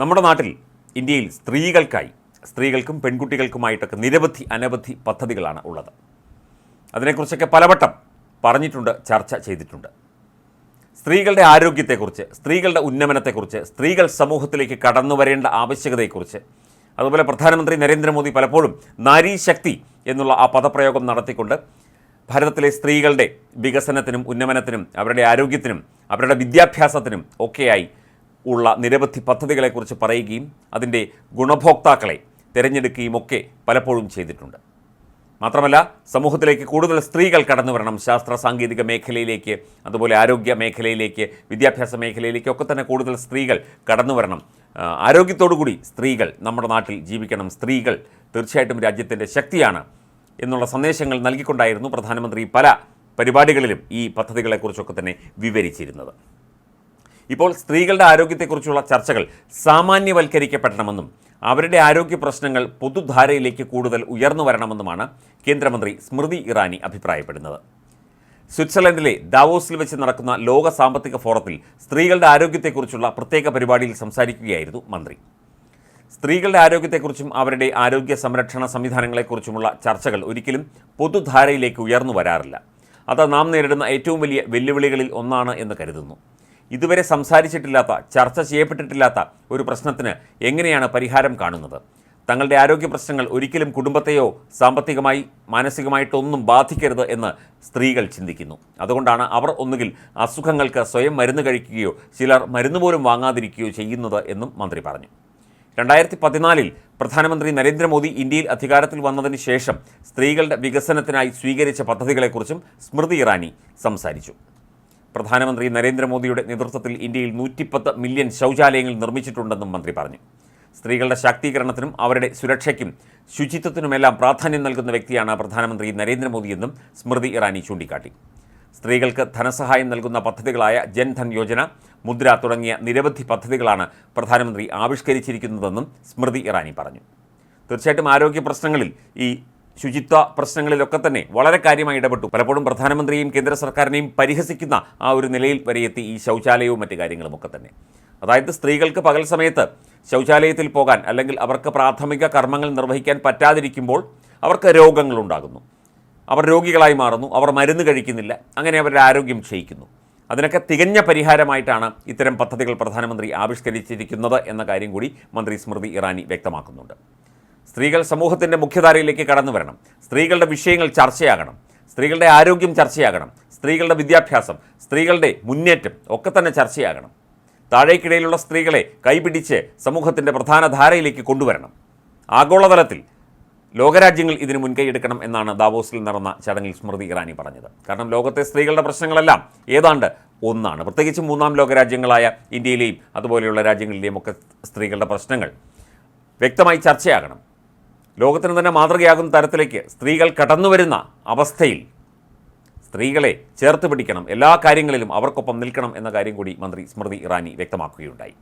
നമ്മുടെ നാട്ടിൽ ഇന്ത്യയിൽ സ്ത്രീകൾക്കായി സ്ത്രീകൾക്കും പെൺകുട്ടികൾക്കുമായിട്ടൊക്കെ നിരവധി അനവധി പദ്ധതികളാണ് ഉള്ളത്. അതിനെക്കുറിച്ചൊക്കെ പലവട്ടം പറഞ്ഞിട്ടുണ്ട് ചർച്ച ചെയ്തിട്ടുണ്ട്. സ്ത്രീകളുടെ ആരോഗ്യത്തെക്കുറിച്ച് സ്ത്രീകളുടെ ഉന്നമനത്തെക്കുറിച്ച് സ്ത്രീകൾ സമൂഹത്തിലേക്ക് കടന്നു വരേണ്ട ആവശ്യകതയെക്കുറിച്ച് അതുപോലെ പ്രധാനമന്ത്രി നരേന്ദ്രമോദി പലപ്പോഴും നാരീ ശക്തി എന്നുള്ള ആ പദപ്രയോഗം നടത്തിക്കൊണ്ട് ഭാരതത്തിലെ സ്ത്രീകളുടെ വികസനത്തിനും ഉന്നമനത്തിനും അവരുടെ ആരോഗ്യത്തിനും അവരുടെ വിദ്യാഭ്യാസത്തിനും ഒക്കെയായി ഉള്ള നിരവധി പദ്ധതികളെക്കുറിച്ച് പറയുകയും അതിന്റെ ഗുണഭോക്താക്കളെ തിരഞ്ഞെടുക്കുകയും ഒക്കെ പലപ്പോഴും ചെയ്തിട്ടുണ്ട്. മാത്രമല്ല സമൂഹത്തിലേക്ക് കൂടുതൽ സ്ത്രീകൾ കടന്നു വരണം ശാസ്ത്ര സാങ്കേതിക മേഖലയിലേക്ക് അതുപോലെ ആരോഗ്യ മേഖലയിലേക്ക് വിദ്യാഭ്യാസ മേഖലയിലേക്ക് ഒക്കെ തന്നെ കൂടുതൽ സ്ത്രീകൾ കടന്നു വരണം. ആരോഗ്യത്തോടുകൂടി സ്ത്രീകൾ നമ്മുടെ നാട്ടിൽ ജീവിക്കണം സ്ത്രീകൾ തീർച്ചയായിട്ടും രാജ്യത്തിന്റെ ശക്തിയാണ് എന്നുള്ള സന്ദേശങ്ങൾ നൽകിക്കൊണ്ടായിരുന്നു പ്രധാനമന്ത്രി പല പരിപാടികളിലും ഈ പദ്ധതികളെക്കുറിച്ചൊക്കെ തന്നെ വിവരിച്ചിരുന്നത്. ഇപ്പോൾ സ്ത്രീകളുടെ ആരോഗ്യത്തെക്കുറിച്ചുള്ള ചർച്ചകൾ സാമാന്യവൽക്കരിക്കപ്പെടണമെന്നും അവരുടെ ആരോഗ്യ പ്രശ്നങ്ങൾ പൊതുധാരയിലേക്ക് കൂടുതൽ ഉയർന്നു വരണമെന്നുമാണ് കേന്ദ്രമന്ത്രി സ്മൃതി ഇറാനി അഭിപ്രായപ്പെടുന്നത്. സ്വിറ്റ്സർലൻഡിലെ ദാവോസിൽ വെച്ച് നടക്കുന്ന ലോക സാമ്പത്തിക ഫോറത്തിൽ സ്ത്രീകളുടെ ആരോഗ്യത്തെക്കുറിച്ചുള്ള പ്രത്യേക പരിപാടിയിൽ സംസാരിക്കുകയായിരുന്നു മന്ത്രി. സ്ത്രീകളുടെ ആരോഗ്യത്തെക്കുറിച്ചും അവരുടെ ആരോഗ്യ സംരക്ഷണ സംവിധാനങ്ങളെക്കുറിച്ചുമുള്ള ചർച്ചകൾ ഒരിക്കലും പൊതുധാരയിലേക്ക് ഉയർന്നു വരാറില്ല. അത് നാം നേരിടുന്ന ഏറ്റവും വലിയ വെല്ലുവിളികളിൽ ഒന്നാണ് എന്ന് കരുതുന്നു. ഇതുവരെ സംസാരിച്ചിട്ടില്ലാത്ത ചർച്ച ചെയ്യപ്പെട്ടിട്ടില്ലാത്ത ഒരു പ്രശ്നത്തിന് എങ്ങനെയാണ് പരിഹാരം കാണുന്നത്? തങ്ങളുടെ ആരോഗ്യ പ്രശ്നങ്ങൾ ഒരിക്കലും കുടുംബത്തെയോ സാമ്പത്തികമായി മാനസികമായിട്ടൊന്നും ബാധിക്കരുത് എന്ന് സ്ത്രീകൾ ചിന്തിക്കുന്നു. അതുകൊണ്ടാണ് അവർ ഒന്നുകിൽ അസുഖങ്ങൾക്ക് സ്വയം മരുന്ന് കഴിക്കുകയോ ചിലർ മരുന്ന് പോലും വാങ്ങാതിരിക്കുകയോ ചെയ്യുന്നത് എന്നും മന്ത്രി പറഞ്ഞു. രണ്ടായിരത്തി പതിനാലിൽ പ്രധാനമന്ത്രി നരേന്ദ്രമോദി ഇന്ത്യയിൽ അധികാരത്തിൽ വന്നതിന് ശേഷം സ്ത്രീകളുടെ വികസനത്തിനായി സ്വീകരിച്ച പദ്ധതികളെക്കുറിച്ചും സ്മൃതി ഇറാനി സംസാരിച്ചു. പ്രധാനമന്ത്രി നരേന്ദ്രമോദിയുടെ നേതൃത്വത്തിൽ ഇന്ത്യയിൽ നൂറ്റിപ്പത്ത് മില്യൺ ശൗചാലയങ്ങൾ നിർമ്മിച്ചിട്ടുണ്ടെന്നും മന്ത്രി പറഞ്ഞു. സ്ത്രീകളുടെ ശാക്തീകരണത്തിനും അവരുടെ സുരക്ഷയ്ക്കും ശുചിത്വത്തിനുമെല്ലാം പ്രാധാന്യം നൽകുന്ന വ്യക്തിയാണ് പ്രധാനമന്ത്രി നരേന്ദ്രമോദിയെന്നും സ്മൃതി ഇറാനി ചൂണ്ടിക്കാട്ടി. സ്ത്രീകൾക്ക് ധനസഹായം നൽകുന്ന പദ്ധതികളായ ജൻധൻ യോജന മുദ്ര തുടങ്ങിയ നിരവധി പദ്ധതികളാണ് പ്രധാനമന്ത്രി ആവിഷ്കരിച്ചിരിക്കുന്നതെന്നും സ്മൃതി ഇറാനി പറഞ്ഞു. തീർച്ചയായിട്ടും ആരോഗ്യ പ്രശ്നങ്ങളിൽ ഈ ശുചിത്വ പ്രശ്നങ്ങളിലൊക്കെ തന്നെ വളരെ കാര്യമായി ഇടപെട്ടു. പലപ്പോഴും പ്രധാനമന്ത്രിയെയും കേന്ദ്ര സർക്കാരിനെയും പരിഹസിക്കുന്ന ആ ഒരു നിലയിൽ വരെ എത്തി ഈ ശൗചാലയവും മറ്റു കാര്യങ്ങളുമൊക്കെ തന്നെ. അതായത് സ്ത്രീകൾക്ക് പകൽ സമയത്ത് ശൗചാലയത്തിൽ പോകാൻ അല്ലെങ്കിൽ അവർക്ക് പ്രാഥമിക കർമ്മങ്ങൾ നിർവഹിക്കാൻ പറ്റാതിരിക്കുമ്പോൾ അവർക്ക് രോഗങ്ങളുണ്ടാകുന്നു അവർ രോഗികളായി മാറുന്നു അവർ മരുന്ന് കഴിക്കുന്നില്ല അങ്ങനെ അവരുടെ ആരോഗ്യം ക്ഷയിക്കുന്നു. അതിനൊക്കെ തികഞ്ഞ പരിഹാരമായിട്ടാണ് ഇത്തരം പദ്ധതികൾ പ്രധാനമന്ത്രി ആവിഷ്കരിച്ചിരിക്കുന്നത് എന്ന കാര്യം കൂടി മന്ത്രി സ്മൃതി ഇറാനി വ്യക്തമാക്കുന്നുണ്ട്. സ്ത്രീകൾ സമൂഹത്തിന്റെ മുഖ്യധാരയിലേക്ക് കടന്നു വരണം. സ്ത്രീകളുടെ വിഷയങ്ങൾ ചർച്ചയാകണം. സ്ത്രീകളുടെ ആരോഗ്യം ചർച്ചയാകണം. സ്ത്രീകളുടെ വിദ്യാഭ്യാസം സ്ത്രീകളുടെ മുന്നേറ്റം ഒക്കെ തന്നെ ചർച്ചയാകണം. താഴേക്കിടയിലുള്ള സ്ത്രീകളെ കൈപിടിച്ച് സമൂഹത്തിന്റെ പ്രധാന ധാരയിലേക്ക് കൊണ്ടുവരണം. ആഗോളതലത്തിൽ ലോകരാജ്യങ്ങൾ ഇതിന് മുൻകൈ എടുക്കണം എന്നാണ് ദാവോസിൽ നടന്ന ചടങ്ങിൽ സ്മൃതി ഇറാനി പറഞ്ഞത്. കാരണം ലോകത്തെ സ്ത്രീകളുടെ പ്രശ്നങ്ങളെല്ലാം ഏതാണ്ട് ഒന്നാണ്. പ്രത്യേകിച്ച് മൂന്നാം ലോകരാജ്യങ്ങളായ ഇന്ത്യയിലെയും അതുപോലെയുള്ള രാജ്യങ്ങളിലെയും ഒക്കെ സ്ത്രീകളുടെ പ്രശ്നങ്ങൾ വ്യക്തമായി ചർച്ചയാകണം. ലോകത്തിന് തന്നെ മാതൃകയാകുന്ന തരത്തിലേക്ക് സ്ത്രീകൾ കടന്നുവരുന്ന അവസ്ഥയിൽ സ്ത്രീകളെ ചേർത്ത് പിടിക്കണം. എല്ലാ കാര്യങ്ങളിലും അവർക്കൊപ്പം നിൽക്കണം എന്ന കാര്യം കൂടി മന്ത്രി സ്മൃതി ഇറാനി വ്യക്തമാക്കുകയുണ്ടായി.